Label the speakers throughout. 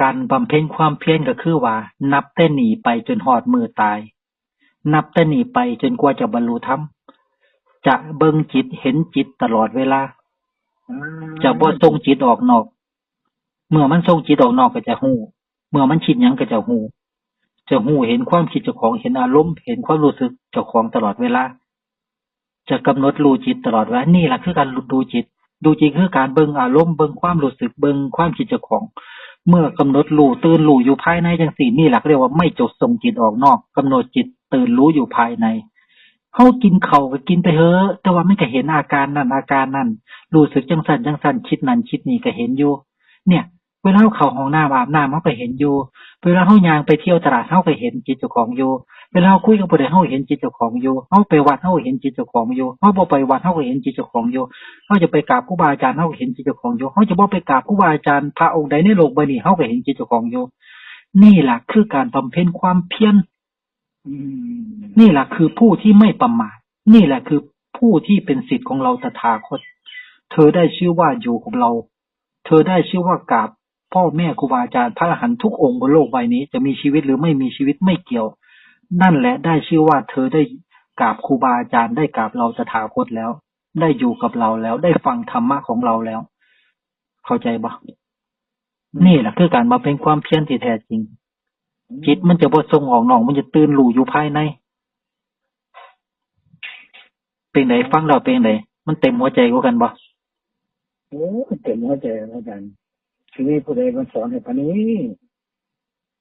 Speaker 1: การบำเพ็ญความเพียรก็คือว่า นับแต่นี้ไปจนฮอดมือตาย นับแต่นี้ไปจนกว่าจะบรรลุธรรมจะเบิ่งจิตเห็นจิตตลอดเวลา
Speaker 2: อ่า
Speaker 1: จะบ่ส่งจิตออกนอก เมื่อมันส่งจิตออกนอกก็จะหู้ เมื่อมันคิดหยังก็จะหู้ จะหู้เห็นความคิดเจ้าของเห็นอารมณ์เห็นความรู้สึกเจ้าของตลอดเวลา จะกำหนดรู้จิตตลอดเวลานี่แหละคือการดูจิต ดูจิตคือการเบิ่งอารมณ์เบิ่งความรู้สึกเบิ่งความคิดเจ้าของ เมื่อกำหนดรู้ตื่นรู้อยู่ภายในจังสี่นี่แหละเขาเรียกว่าไม่จดส่งจิตออกนอกกำหนดจิตตื่นรู้อยู่ภายในเขากินเขาก็กินไปเถอะแต่ว่าไม่ก็เห็นอาการนั่นอาการนั่นรู้สึกจังสันจังสันคิดนั่นคิดนี่ก็เห็นอยู่ เนี่ย เวลาเราข้าห้องน้ำอาบน้ำเฮาก็เห็นอยู่ เวลาเขายางไปเที่ยวตลาดเขาก็เห็นจิตเจ้าของอยู่ เวลาคุยกับผู้ใดเฮาเห็นจิตเจ้าของอยู่เฮาไปวัดเฮาเห็นจิตเจ้าของอยู่เฮาบ่ไปวัดเฮาก็เห็นจิตเจ้าของอยู่เฮาจะไปกราบครูบาอาจารย์เฮาก็เห็นจิตเจ้าของอยู่เฮาจะบ่ไปกราบครูบาอาจารย์พระองค์ใดในโลกใบนี้เฮาก็เห็นจิตเจ้าของอยู่ นี่แหละคือการบำเพ็ญความเพียรนี่แหละคือผู้ที่ไม่ประมาทนี่แหละคือผู้ที่เป็นสิทธิ์ของเราตถาคต เธอได้ชื่อว่าอยู่กับเรา เธอได้ชื่อว่ากราบพ่อแม่ครูบาอาจารย์พระอรหันต์ทุกองค์บนโลกใบนี้ จะมีชีวิตหรือไม่มีชีวิตไม่เกี่ยว นั่นแหละได้ชื่อว่าเธอได้กราบครูบาอาจารย์ได้กราบเราตถาคตแล้ว ได้อยู่กับเราแล้วได้ฟังธรรมะของเราแล้ว เข้าใจปะนี่แหละคือการมาเป็นความเพียรที่แท้จริง จิตมันจะบ่ส่งออกนอกมันจะตื่นรู้อยู่ภายใน เป็นไดฟังเราเป็นไดมันเต็มหัวใจกว่ากันบ่
Speaker 2: โอ้เต็มหัวใจอาจารย์ชีวิตผู้ใดมันสอนให้ปานนี้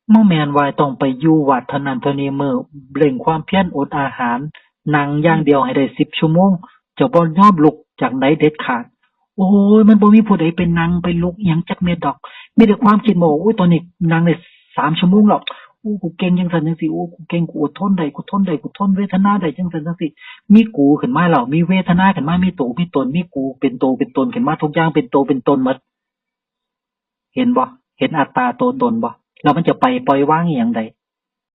Speaker 1: เมื่อแมนวายต้องไปอยู่วัดเท่านั้นเท่านี้มือเร่งความเพียร อดอาหาร นั่งอย่างเดียวให้ได้สิบชั่วโมง จะบ่ยอมลุกจากไหนเด็ดขาด โอ้ย มันบ่มีผู้ใดเป็นนั่งไปลุกอหยังจักเม็ดดอก มีแต่ความคิดโมโอ้ย ตอนนี้นั่งได้สามชั่วโมงแล้ว โอ้ กูเก่งจังสันจังสิโอ้ กูเก่ง กูอดทนได้ กูทนได้ กูทนเวทนาได้จังสันจังสิมีกูขึ้นมาแล้ว มีเวทนาขึ้นมา มีตัวมีตน มีกูเป็นตัวเป็นตนขึ้นมา ทุกอย่างเป็นตัวเป็นตนหมด เห็นบ่ เห็นอัตตาตัวตนบ่ แล้วมันจะไปปล่อยวางอย่างใด